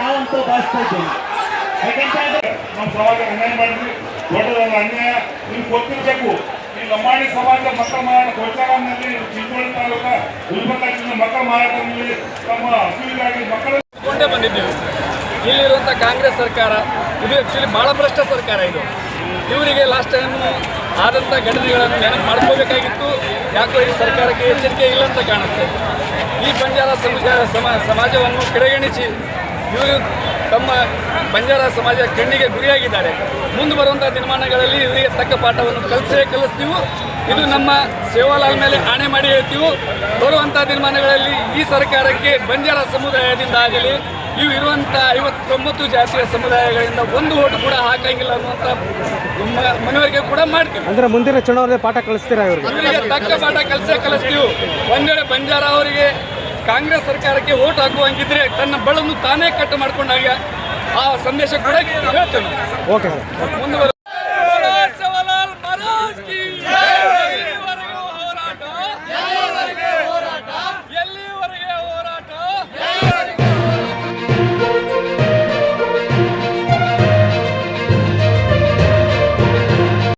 ನಾವಂತೂ ಭಾವಿಸ್ತಾ ಇದ್ದೀವಿ. ಯಾಕಂತ ಹೇಳಿದ್ರೆ ನಮ್ಮ ಸಮಾಜ ಅನ್ಯಾಯ ಮಾಡಿದ್ರಿ ದೊಡ್ಡದಲ್ಲ ಅನ್ಯಾಯ. ನಿಮ್ಗೆ ಗೊತ್ತಿರಬೇಕು. ಈ ಲಂಬಾಣಿ ಸಮಾಜ ಮತ ಮಾರಾಟ ಗೋಚಾರನಲ್ಲಿ ಚಿಂಚೋಳಿ ತಾಲೂಕ ಗುಲ್ಬರ್ಗ ಜಿಲ್ಲೆ ಮಕ್ಕಳ ಮಾರಾಟದಲ್ಲಿ ತಮ್ಮ ಹಸುವಿಗಾಗಿ ಮಕ್ಕಳ ಕೊಂಡೇ ಬಂದಿದ್ದೀವಿ. ಇಲ್ಲಿರುವಂಥ ಕಾಂಗ್ರೆಸ್ ಸರ್ಕಾರ ಇದು ಆ್ಯಕ್ಚುಲಿ ಭಾಳ ಭ್ರಷ್ಟ ಸರ್ಕಾರ ಇದು. ಇವರಿಗೆ ಲಾಸ್ಟ್ ಟೈಮ್ ಆದಂಥ ಘಟನೆಗಳನ್ನು ನೆನಪು ಮಾಡ್ಕೋಬೇಕಾಗಿತ್ತು. ಯಾಕೋ ಈ ಸರ್ಕಾರಕ್ಕೆ ಎಚ್ಚರಿಕೆ ಇಲ್ಲ ಅಂತ ಕಾಣುತ್ತೆ. ಈ ಬಂಜಾರ ಸಮಾಜ ಸಮ ಸಮಾಜವನ್ನು ಕಡೆಗಣಿಸಿ ಇವರು ತಮ್ಮ ಬಂಜಾರ ಸಮಾಜ ಕಣ್ಣಿಗೆ ಗುರಿಯಾಗಿದ್ದಾರೆ. ಮುಂದೆ ಬರುವಂಥ ದಿನಮಾನಗಳಲ್ಲಿ ಇವರಿಗೆ ತಕ್ಕ ಪಾಠವನ್ನು ಕಲಿಸೇ ಕಲಿಸ್ತೀವಿ. ಇದು ನಮ್ಮ ಸೇವಾಲಾಲ್ ಮೇಲೆ ಆಣೆ ಮಾಡಿ ಹೇಳ್ತೀವಿ. ಬರುವಂಥ ದಿನಮಾನಗಳಲ್ಲಿ ಈ ಸರ್ಕಾರಕ್ಕೆ ಬಂಜಾರ ಸಮುದಾಯದಿಂದ ಆಗಲಿ ಇವು ಇರುವಂಥ ಐವತ್ತೊಂಬತ್ತು ಜಾತಿಯ ಸಮುದಾಯಗಳಿಂದ ಒಂದು ಓಟು ಕೂಡ ಹಾಕಂಗಿಲ್ಲ ಅನ್ನುವಂಥ ಮನವರಿಗೆ ಮನವರಿಕೆ ಕೂಡ ಮಾಡ್ತೀವಿ. ಅಂದ್ರೆ ಮುಂದಿನ ಚುನಾವಣೆ ಪಾಠ ಕಲಿಸ್ತೀರಾ ಅವರಿಗೆ ಇವರಿಗೆ ತಕ್ಕ ಪಾಠ ಕಲಿಸೇ ಕಲಿಸ್ತೀವಿ. ಒಂದೆಡೆ ಬಂಜಾರ ಅವರಿಗೆ ಕಾಂಗ್ರೆಸ್ ಸರ್ಕಾರಕ್ಕೆ ಓಟ್ ಹಾಕುವಂಗಿದ್ರೆ ತನ್ನ ಬಳನ್ನು ತಾನೇ ಕಟ್ ಮಾಡ್ಕೊಂಡಾಗ ಆ ಸಂದೇಶ ಕೂಡ ಹೇಳ್ತೇವೆ ನಾವು.